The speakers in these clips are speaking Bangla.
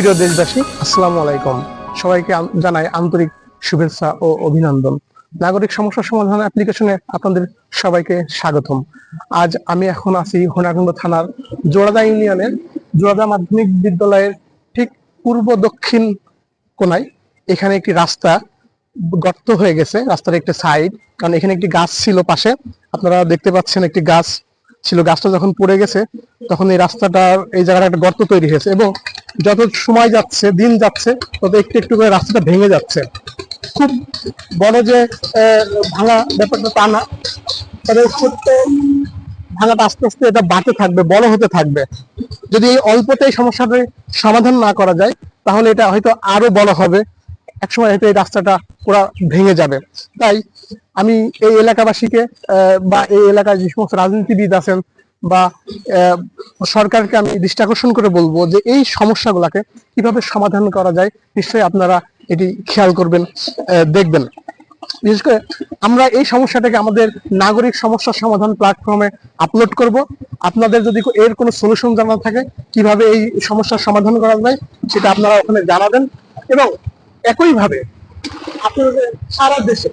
প্রিয় দেশবাসী, আসসালামু আলাইকুম। সবাইকে জানাই আন্তরিক শুভেচ্ছা ও অভিনন্দন। নাগরিক সমস্যা সমাধান অ্যাপ্লিকেশনে আপনাদের সবাইকে স্বাগতম। আজ আমি এখন আছি হোনাকুন্দ থানার জোড়াদা ইউনিয়নের জোড়াদা মাধ্যমিক বিদ্যালয়ের ঠিক পূর্ব দক্ষিণ কোনায়। এখানে একটি রাস্তা গর্ত হয়ে গেছে, রাস্তার একটি সাইড কারণ এখানে একটি গাছ ছিল পাশে। আপনারা দেখতে পাচ্ছেন একটি গাছ ছিল। গাছটা যখন পড়ে গেছে, তখন এই রাস্তাটার, এই জায়গাটা একটা গর্ত তৈরি হয়েছে এবং যত সময় যাচ্ছে, দিন যাচ্ছে, তত একটু একটু করে রাস্তাটা ভেঙে যাচ্ছে। খুব বড় যে ভাঙা ব্যাপারটা তা না। তবে ছোট্ট ভাঙাটা আস্তে আস্তে এটা বাড়তে থাকবে, বড় হতে থাকবে। যদি এই অল্পতে এই সমস্যাটার সমাধান না করা যায়, তাহলে এটা হয়তো আরও বড় হবে। একসময় হয়তো এই রাস্তাটা পুরো ভেঙে যাবে। তাই আমি এই এলাকাবাসীকে বা এই এলাকায় যে সমস্ত রাজনীতিবিদ আছেন বা সরকারকে আমি দৃষ্টি আকর্ষণ করে বলব যে এই সমস্যাগুলোকে কীভাবে সমাধান করা যায়, নিশ্চয়ই আপনারা এটি খেয়াল করবেন দেখবেন। বিশেষ করে আমরা এই সমস্যাটাকে আমাদের নাগরিক সমস্যা সমাধান প্ল্যাটফর্মে আপলোড করব। আপনাদের যদি এর কোনো সলিউশন জানা থাকে, কীভাবে এই সমস্যার সমাধান করা যায়, সেটা আপনারা ওখানে জানাবেন এবং একইভাবে আপনাদের সারা দেশে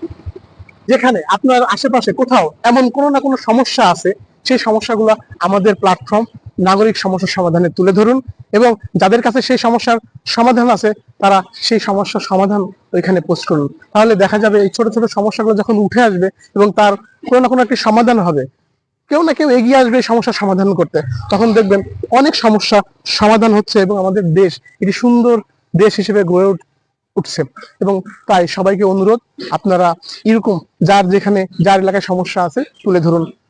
যেখানে আপনার আশেপাশে কোথাও এমন কোনো না কোনো সমস্যা আছে সেই সমস্যাগুলো আমাদের প্ল্যাটফর্ম নাগরিক সমস্যার সমাধানে তুলে ধরুন এবং যাদের কাছে সেই সমস্যার সমাধান আছে, তারা সেই সমস্যার সমাধান ওইখানে পোস্ট করুন। তাহলে দেখা যাবে এই ছোট ছোট সমস্যাগুলো যখন উঠে আসবে এবং তার কোনো না কোনো একটি সমাধান হবে, কেউ না কেউ এগিয়ে আসবে এই সমস্যার সমাধান করতে। তখন দেখবেন অনেক সমস্যা সমাধান হচ্ছে এবং আমাদের দেশ এটি সুন্দর দেশ হিসেবে গড়ে উঠ- উঠছে এবং তাই সবাইকে অনুরোধ, আপনারা এরকম যার যেখানে, যার এলাকায় সমস্যা আছে তুলে ধরুন।